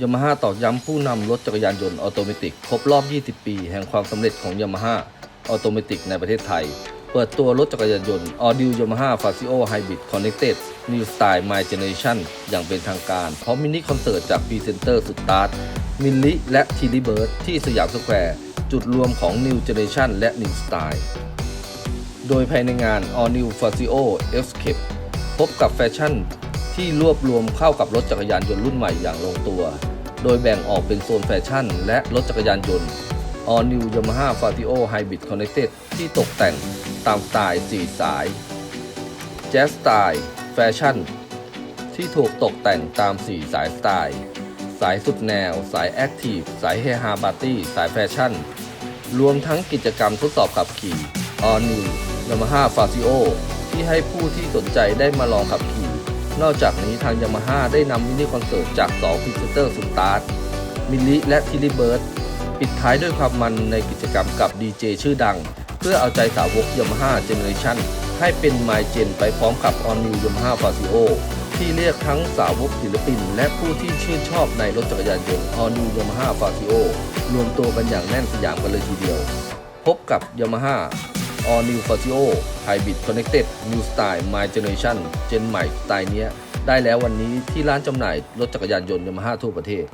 ยามาฮ่าตอกย้ำผู้นำรถจักรยานยนต์ออโตเมติกครบรอบ 20 ปี แห่งความสำเร็จของยามาฮ่าออโตเมติกในประเทศไทย เปิดตัวรถจักรยานยนต์ All New Yamaha Fazio Hybrid Connected New Style My Generation อย่างเป็นทางการ พร้อมมินิคอนเสิร์ตจากพรีเซนเตอร์สุดตาร์ทมิลลิและทีลิเบิร์ดที่สยามสแควร์ จุดรวมของ New Generation และ New Style โดยภายในงาน All New Fazio Escape พบกับแฟชั่น ที่รวบรวมเข้ากับรถจักรยานยนต์รุ่นใหม่อย่างลงตัว โดยแบ่งออกเป็นโซนแฟชั่น และรถจักรยานยนต์ All New Yamaha Fazio Hybrid Connected ที่ตกแต่งตามสไตล์4สาย Jazz Style Fashion ที่ถูกตกแต่งตาม 4 สายสไตล์ สายสุดแนว สายแอคทีฟ สายเฮฮาปาร์ตี้ สายแฟชั่น รวมทั้งกิจกรรมทดสอบขับขี่ All New Yamaha Fazio ที่ให้ผู้ที่สนใจได้มาลองขับขี่ นอกจากนี้ทาง Yamaha ได้นำมินิคอนเสิร์ตจาก2พรีเซนเตอร์สุดตาร์ทมิลลิและทิลิเบิร์ดปิดท้ายด้วยความมันในกิจกรรมกับดีเจชื่อดัง เพื่อเอาใจสาวก Yamaha Generation ให้เป็น My Gen ไปพร้อมกับ All New Yamaha Fazio ที่เรียกทั้งสาวกศิลปิน และผู้ที่ชื่นชอบในรถจักรยานยนต์ All New Yamaha Fazio รวมตัวกันอย่างแน่นสยามกันเลยทีเดียว พบกับ Yamaha All New Fazio Hybrid Connected New Style My Generation เจนใหม่สไตล์เนี้ย ได้แล้ววันนี้ที่ร้านจำหน่ายรถจักรยานยนต์ Yamaha ทั่วประเทศ